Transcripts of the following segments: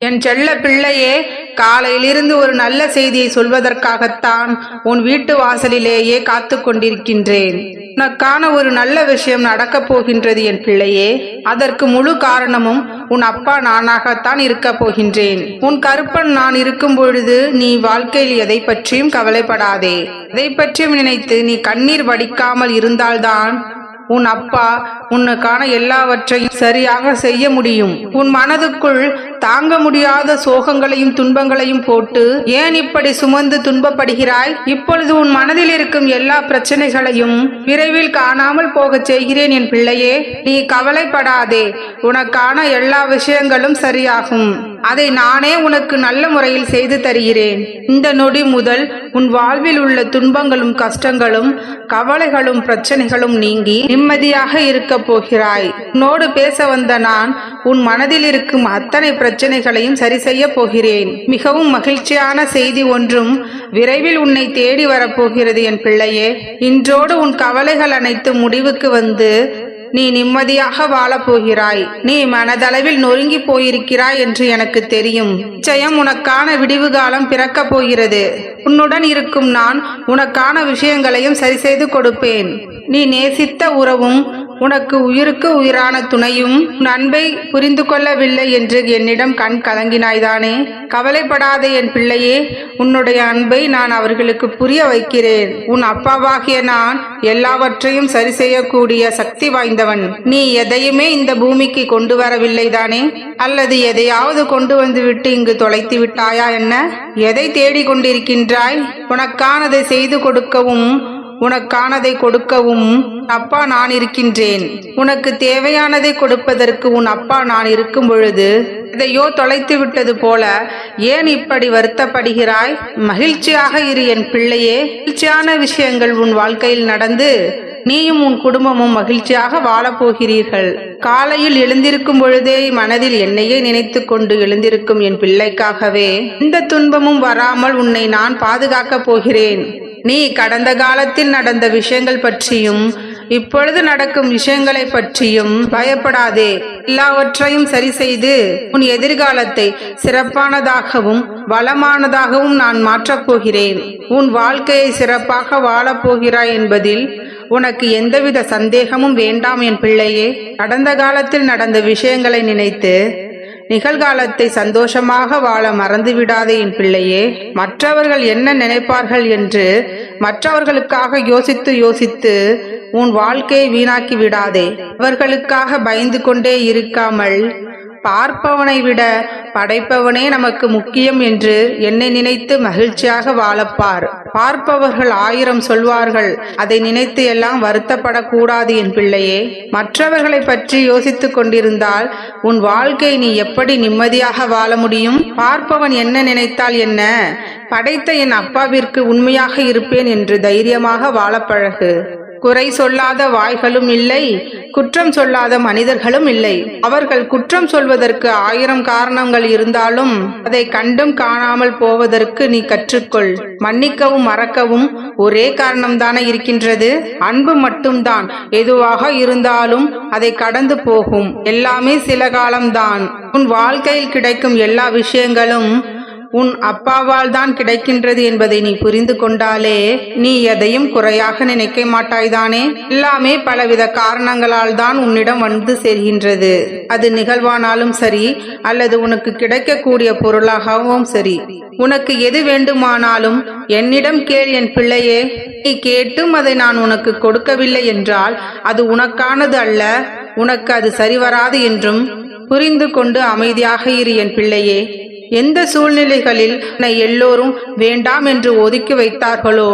என் செல்ல பிள்ளையே காலையிலிருந்து ஒரு நல்ல செய்தியை சொல்வதற்காகத்தான் உன் வீட்டு வாசலிலேயே காத்து கொண்டிருக்கின்றேன். உனக்கான ஒரு நல்ல விஷயம் நடக்கப் போகின்றது என் பிள்ளையே. அதற்கு முழு காரணமும் உன் அப்பா நானாகத்தான் இருக்கப் போகின்றேன். உன் கருப்பன் நான் இருக்கும் பொழுது நீ வாழ்க்கையில் எதை பற்றியும் கவலைப்படாதே. எதை பற்றியும் நினைத்து நீ கண்ணீர் வடிக்காமல் இருந்தால்தான் உன் அப்பா உன்னுக்கான எல்லாவற்றையும் சரியாக செய்ய முடியும். உன் மனதுக்குள் தாங்க முடியாத சோகங்களையும் துன்பங்களையும் போட்டு ஏன் இப்படி சுமந்து துன்பப்படுகிறாய்? இப்பொழுது உன் மனதில் இருக்கும் எல்லா பிரச்சனைகளையும் விரைவில் காணாமல் போகச் செய்கிறேன் என் பிள்ளையே. நீ கவலைப்படாதே. உனக்கான எல்லா விஷயங்களும் சரியாகும். அதை நானே உனக்கு நல்ல முறையில் செய்து தருகிறேன். இந்த நொடி முதல் உன் வாழ்வில் உள்ள துன்பங்களும் கஷ்டங்களும் கவலைகளும் பிரச்சனைகளும் நீங்கி நிம்மதியாக இருக்கப் போகிறாய். உன்னோடு பேச வந்த நான் உன் மனதில் இருக்கும் அத்தனை பிரச்சனைகளையும் சரி செய்ய போகிறேன். மிகவும் மகிழ்ச்சியான செய்தி ஒன்றும் விரைவில் உன்னை தேடி வரப்போகிறது என் பிள்ளையே. இன்றோடு உன் கவலைகள் அனைத்தும் முடிவுக்கு வந்து நீ நிம்மதியாக வாழப் போகிறாய் நீ மனதளவில் நொறுங்கி போயிருக்கிறாய் என்று எனக்கு தெரியும். நிச்சயம் உனக்கான விடிவு காலம் பிறக்கப் போகிறது. உன்னுடன் இருக்கும் நான் உனக்கான விஷயங்களையும் சரி செய்து கொடுப்பேன். நீ நேசித்த உறவும் உனக்கு உயிருக்கு உயிரான துணையும் உன் அன்பை புரிந்து கொள்ளவில்லை என்று என்னிடம் கண் கலங்கினாய்தானே? கவலைப்படாத என் பிள்ளையே உன்னுடைய அன்பை நான் அவர்களுக்கு புரிய வைக்கிறேன். உன் அப்பாவாகிய நான் எல்லாவற்றையும் சரி செய்யக்கூடிய சக்தி வாய்ந்தவன். நீ எதையுமே இந்த பூமிக்கு கொண்டு வரவில்லை தானே அல்லது எதையாவது கொண்டு வந்து விட்டு இங்கு தொலைத்து விட்டாயா என்ன? எதை தேடிக் கொண்டிருக்கின்றாய் உனக்கானதை செய்து கொடுக்கவும் உனக்கானதை கொடுக்கவும் அப்பா நான் இருக்கின்றேன். உனக்கு தேவையானதை கொடுப்பதற்கு உன் அப்பா நான் இருக்கும் பொழுது எதையோ தொலைத்து விட்டது போல ஏன் இப்படி வருத்தப்படுகிறாய்? மகிழ்ச்சியாக இரு என் பிள்ளையே. மகிழ்ச்சியான விஷயங்கள் உன் வாழ்க்கையில் நடந்து நீயும் உன் குடும்பமும் மகிழ்ச்சியாக வாழப் போகிறீர்கள் காலையில் எழுந்திருக்கும் பொழுதே மனதில் என்னையே நினைத்து கொண்டு எழுந்திருக்கும் என் பிள்ளைக்காகவே இந்த துன்பமும் வராமல் உன்னை நான் பாதுகாக்கப் போகிறேன். நீ கடந்த காலத்தில் நடந்த விஷயங்கள் பற்றியும் இப்பொழுது நடக்கும் விஷயங்களை பற்றியும் பயப்படாதே. எல்லாவற்றையும் சரி செய்து உன் எதிர்காலத்தை சிறப்பானதாகவும் வளமானதாகவும் நான் மாற்றப் போகிறேன். உன் வாழ்க்கையை சிறப்பாக வாழப் போகிறாய் என்பதில் உனக்கு எந்தவித சந்தேகமும் வேண்டாம் என் பிள்ளையே. கடந்த காலத்தில் நடந்த விஷயங்களை நினைத்து நிகழ்காலத்தை சந்தோஷமாக வாழ மறந்துவிடாதே என் பிள்ளையே. மற்றவர்கள் என்ன நினைப்பார்கள் என்று மற்றவர்களுக்காக யோசித்து யோசித்து உன் வாழ்க்கையை வீணாக்கி விடாதே. அவர்களுக்காக பயந்து கொண்டே இருக்காமல் பார்ப்பவனை விட படைப்பவனே நமக்கு முக்கியம் என்று என்னை நினைத்து மகிழ்ச்சியாக வாழப்பார். பார்ப்பவர்கள் ஆயிரம் சொல்வார்கள் அதை நினைத்து எல்லாம் வருத்தப்படக்கூடாது என் பிள்ளையே. மற்றவர்களை பற்றி யோசித்துக் கொண்டிருந்தால் உன் வாழ்க்கை நீ எப்படி நிம்மதியாக வாழ முடியும்? பார்ப்பவன் என்ன நினைத்தால் என்ன? படைத்த என் அப்பாவிற்கு உண்மையாக இருப்பேன் என்று தைரியமாக வாழப்பழகு. குறை சொல்லாத வாய்களும் இல்லை குற்றம் சொல்லாத மனிதர்களும் இல்லை. அவர்கள் குற்றம் சொல்வதற்கு ஆயிரம் காரணங்கள் இருந்தாலும் அதை கண்டும் காணாமல் போவதற்கு நீ கற்றுக்கொள். மன்னிக்கவும் மறக்கவும் ஒரே காரணம்தானே இருக்கின்றது. அன்பு மட்டும்தான். எதுவாக இருந்தாலும் அதை கடந்து போகும். எல்லாமே சில காலம்தான். உன் வாழ்க்கையில் கிடைக்கும் எல்லா விஷயங்களும் உன் அப்பாவால் தான் கிடைக்கின்றது என்பதை நீ புரிந்து கொண்டாலே நீ எதையும் குறையாக நினைக்க மாட்டாய்தானே? எல்லாமே பலவித காரணங்களால் தான் உன்னிடம் வந்து சேர்கின்றது. அது நிகழ்வானாலும் சரி அல்லது உனக்கு கிடைக்கக்கூடிய பொருளாகவும் சரி. உனக்கு எது வேண்டுமானாலும் என்னிடம் கேள் என் பிள்ளையே. நீ கேட்டும் அதை நான் உனக்கு கொடுக்கவில்லை என்றால் அது உனக்கானது அல்ல. உனக்கு அது சரிவராது என்றும் புரிந்து கொண்டு அமைதியாக இரு என் பிள்ளையே. எந்த சூழ்நிலைகளில் எல்லோரும் வேண்டாம் என்று ஒதுக்கி வைத்தார்களோ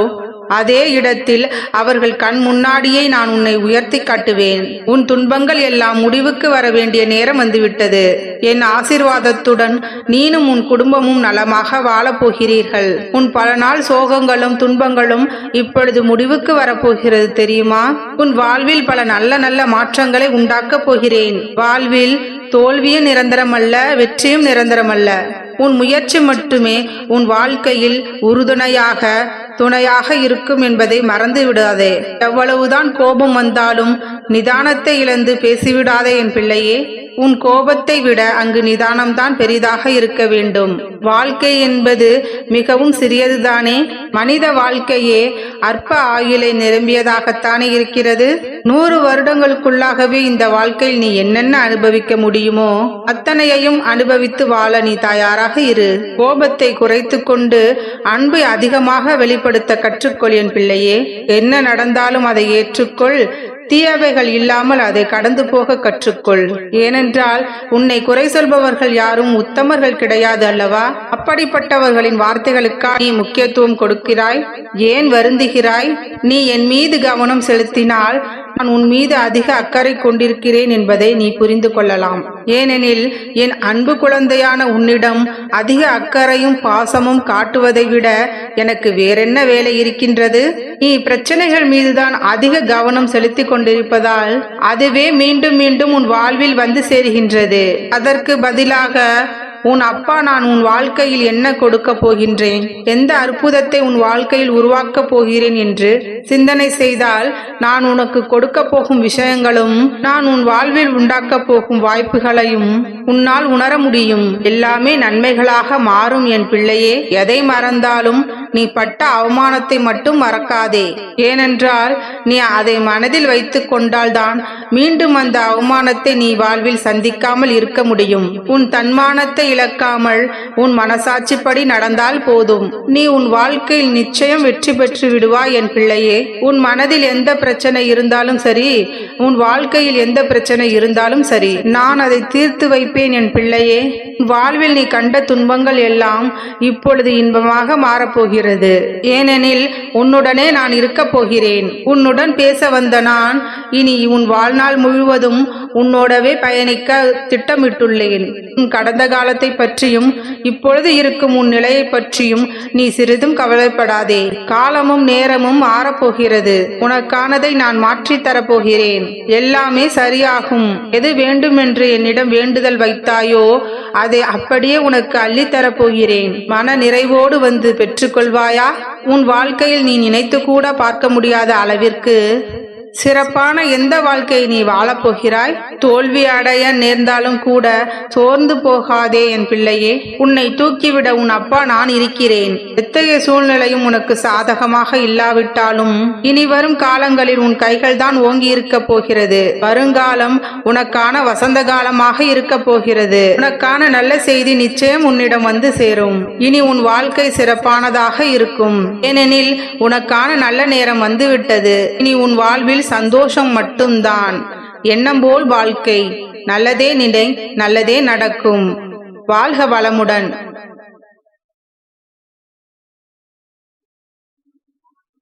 அதே இடத்தில் அவர்கள் கண் முன்னாடியே நான் உன்னை உயர்த்தி காட்டுவேன். உன் துன்பங்கள் எல்லாம் முடிவுக்கு வர வேண்டிய நேரம் வந்துவிட்டது. என் ஆசிர்வாதத்துடன் நீனும் உன் குடும்பமும் நலமாக வாழப் போகிறீர்கள். உன் பல நாள் சோகங்களும் துன்பங்களும் இப்பொழுது முடிவுக்கு வரப்போகிறது தெரியுமா? உன் வாழ்வில் பல நல்ல நல்ல மாற்றங்களை உண்டாக்கப் போகிறேன். வாழ்வில் தோல்வியும் நிரந்தரமல்ல வெற்றியும் நிரந்தரமல்ல. உன் முயற்சி மட்டுமே உன் வாழ்க்கையில் உறுதுணையாக துணையாக இருக்கும் என்பதை மறந்து விடாதே. எவ்வளவுதான் கோபம் வந்தாலும் நிதானத்தை இழந்து பேசிவிடாதே என் பிள்ளையே. உன் கோபத்தை விட அங்கு நிதானம்தான் பெரிதாக இருக்க வேண்டும். வாழ்க்கை என்பது மிகவும் சிறியதுதானே? மனித வாழ்க்கையே அற்ப ஆயுளை நிரம்பியதாகத்தானே இருக்கிறது? நூறு வருடங்களுக்குள்ளாகவே இந்த வாழ்க்கையில் நீ என்னென்ன அனுபவிக்க முடியுமோ அத்தனையையும் அனுபவித்து வாழ நீ தயாராக இரு. கோபத்தை குறைத்து கொண்டு அன்பை அதிகமாக வெளிப்படுத்த கற்றுக்கொள் என் பிள்ளையே. என்ன நடந்தாலும் அதை ஏற்றுக்கொள். தீயவைகள் இல்லாமல் அதை கடந்து போக கற்றுக்கொள். ஏனென்றால் உன்னை குறை சொல்பவர்கள் யாரும் உத்தமர்கள் கிடையாது அல்லவா? அப்படிப்பட்டவர்களின் வார்த்தைகளுக்கா நீ முக்கியத்துவம் கொடுக்கிறாய்? ஏன் வருந்துகிறாய்? நீ என் மீது கவனம் செலுத்தினால் நான் உன் மீது அதிக அக்கறை கொண்டிருக்கிறேன் என்பதை நீ புரிந்து கொள்ளலாம். ஏனெனில் என் அன்பு குழந்தையான உன்னிடம் அதிக அக்கறையும் பாசமும் காட்டுவதை விட எனக்கு வேறென்ன வேலை இருக்கின்றது? நீ பிரச்சனைகள் மீதுதான் அதிக கவனம் செலுத்திக் கொண்டிருப்பதால் அதுவே மீண்டும் மீண்டும் உன் வாழ்வில் வந்து சேருகின்றது. அதற்கு பதிலாக உன் அப்பா நான் உன் வாழ்க்கையில் என்ன கொடுக்க போகின்றேன்? எந்த அற்புதத்தை உன் வாழ்க்கையில் உருவாக்கப் போகிறேன் என்று சிந்தனை செய்தால் நான் உனக்கு கொடுக்க போகும் விஷயங்களும் நான் உன் வாழ்வில் உண்டாக்கப் போகும் வாய்ப்புகளையும் உன்னால் உணர முடியும். எல்லாமே நன்மைகளாக மாறும் என் பிள்ளையே. எதை மறந்தாலும் நீ பட்ட அவமானத்தை மட்டும் மறக்காதே. ஏனென்றால் நீ அதை மனதில் வைத்துக் கொண்டால்தான் மீண்டும் அந்த அவமானத்தை நீ வாழ்வில் சந்திக்காமல் இருக்க முடியும். உன் தன்மானத்தை இழக்காமல் உன் மனசாட்சிப்படி நடந்தால் போதும். நீ உன் வாழ்க்கையில் நிச்சயம் வெற்றி பெற்று விடுவாய் என் பிள்ளையே. உன் மனதில் எந்த பிரச்சனை இருந்தாலும் சரி உன் வாழ்க்கையில் எந்த பிரச்சனை இருந்தாலும் சரி நான் அதை தீர்த்து வைப்பேன் என் பிள்ளையே. உன் வாழ்வில் நீ கண்ட துன்பங்கள் எல்லாம் இப்பொழுது இன்பமாக மாறப்போகிறது. ஏனெனில் உன்னுடனே நான் இருக்கப் போகிறேன். உன்னுடன் பேச வந்த நான் இனி உன் வாழ்நாள் முழுவதும் உன்னோடவே பயணிக்க திட்டமிட்டுள்ளேன். உன் கடந்த காலத்தை பற்றியும் இப்பொழுது இருக்கும் உன் நிலையை பற்றியும் நீ சிறிதும் கவலைப்படாதே. காலமும் நேரமும் மாறப்போகிறது. உனக்கானதை நான் மாற்றித் தரப்போகிறேன். எல்லாமே சரியாகும். எது வேண்டுமென்று என்னிடம் வேண்டுதல் வைத்தாயோ அதை அப்படியே உனக்கு அள்ளித்தரப் போகிறேன் மன நிறைவோடு வந்து பெற்றுக்கொள்வாயா? உன் வாழ்க்கையில் நீ நினைத்து கூட பார்க்க முடியாத அளவிற்கு சிறப்பான எந்த வாழ்க்கையை நீ வாழப்போகிறாய்? தோல்வி அடைய நேர்ந்தாலும் கூட சோர்ந்து போகாதே என் பிள்ளையே. உன்னை தூக்கிவிட உன் அப்பா நான் இருக்கிறேன். எத்தகைய சூழ்நிலையும் உனக்கு சாதகமாக இல்லாவிட்டாலும் இனி வரும் காலங்களில் உன் கைகள் தான் ஓங்கி இருக்க போகிறது. வருங்காலம் உனக்கான வசந்த காலமாக இருக்க போகிறது. உனக்கான நல்ல செய்தி நிச்சயம் உன்னிடம் வந்து சேரும். இனி உன் வாழ்க்கை சிறப்பானதாக இருக்கும். ஏனெனில் உனக்கான நல்ல நேரம் வந்துவிட்டது. இனி உன் வாழ்வில் சந்தோஷம் மட்டும்தான். எண்ணம் போல் வாழ்க்கை. நல்லதே நிலை நல்லதே நடக்கும். வாழ்க வளமுடன்.